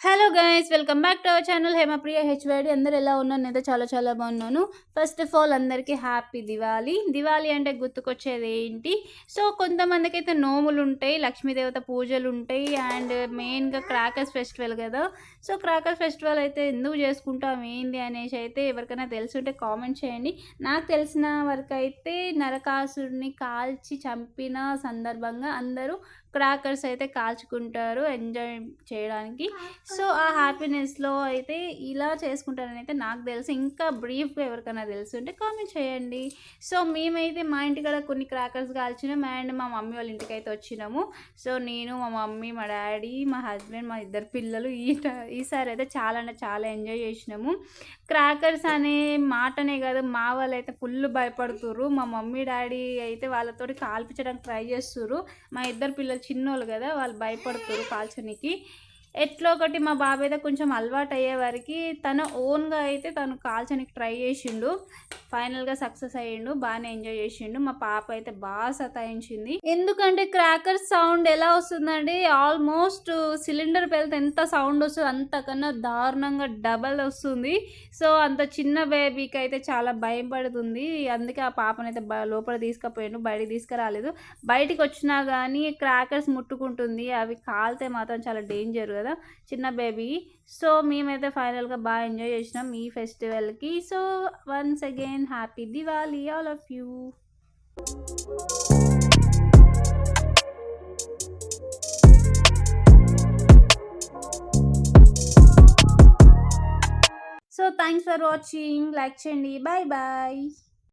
Hello guys welcome back to our channel Hemapriya HYD అందరు ఎలా ఉన్నాను నేనైతే చాలా చాలా బాగున్నాను. ఫస్ట్ ఆఫ్ ఆల్ అందరికీ హ్యాపీ దివాళీ దివాళీ అంటే గుర్తుకొచ్చేది ఏంటి? సో కొంతమందికి అయితే నోములు ఉంటాయి లక్ష్మీదేవత పూజలు ఉంటాయి అండ్ మెయిన్గా క్రాకర్స్ ఫెస్టివల్ కదా. సో క్రాకర్స్ ఫెస్టివల్ అయితే ఎందుకు చేసుకుంటాం ఏంది అనేసి అయితే ఎవరికైనా తెలుసుంటే కామెంట్ చేయండి. నాకు తెలిసిన వరకు అయితే నరకాసుడిని కాల్చి చంపిన సందర్భంగా అందరూ క్రాకర్స్ అయితే కాల్చుకుంటారు ఎంజాయ్ చేయడానికి. సో ఆ హ్యాపీనెస్లో అయితే ఇలా చేసుకుంటారని అయితే నాకు తెలుసు. ఇంకా బ్రీఫ్గా ఎవరికైనా తెలుసుంటే కామెంట్ చేయండి. సో మేమైతే మా ఇంటికాడ కొన్ని క్రాకర్స్ కాల్చినాం అండ్ మా మమ్మీ వాళ్ళ ఇంటికి అయితే వచ్చినాము. సో నేను మా మమ్మీ మా డాడీ మా హస్బెండ్ మా ఇద్దరు పిల్లలు ఈ ఈసారి అయితే చాలా అంటే చాలా ఎంజాయ్ చేసినాము. క్రాకర్స్ అనే మాటనే కాదు మా వాళ్ళు అయితే ఫుల్ భయపడుతుర్రు. మా మమ్మీ డాడీ అయితే వాళ్ళతో కాల్పించడానికి ట్రై చేస్తుర్రు. మా ఇద్దరు పిల్లలు చిన్నోళ్ళు కదా వాళ్ళు భయపడుతుర్రు కాల్చడానికి ఎట్లా ఒకటి మా బాబాయ్ అయితే కొంచెం అలవాటు అయ్యే వరకు తన ఓన్గా అయితే తను కాల్చడానికి ట్రై చేసిండు. ఫైనల్గా సక్సెస్ అయ్యిండు బాగానే ఎంజాయ్ చేసిండు. మా పాప అయితే బాగా సతాయించింది. ఎందుకంటే క్రాకర్ సౌండ్ ఎలా వస్తుందండి ఆల్మోస్ట్ సిలిండర్ పెళ్తే ఎంత సౌండ్ వస్తుంది అంతకన్నా దారుణంగా డబల్ వస్తుంది. సో అంత చిన్న బేబీకి అయితే చాలా భయం పడుతుంది. అందుకే ఆ పాపనైతే బ- లోపల తీసుకుపోయాను బయటికి తీసుకురాలేదు. బయటికి వచ్చినా కానీ క్రాకర్స్ ముట్టుకుంటుంది. అవి కాలితే మాత్రం చాలా డేంజర్ కదా చిన్న బేబీ సో మేమైతే ఫైనల్గా బాగా ఎంజాయ్ చేసినాం ఈ ఫెస్టివల్కి so once again happy Diwali all of you so thanks for watching like చేయండి. Bye bye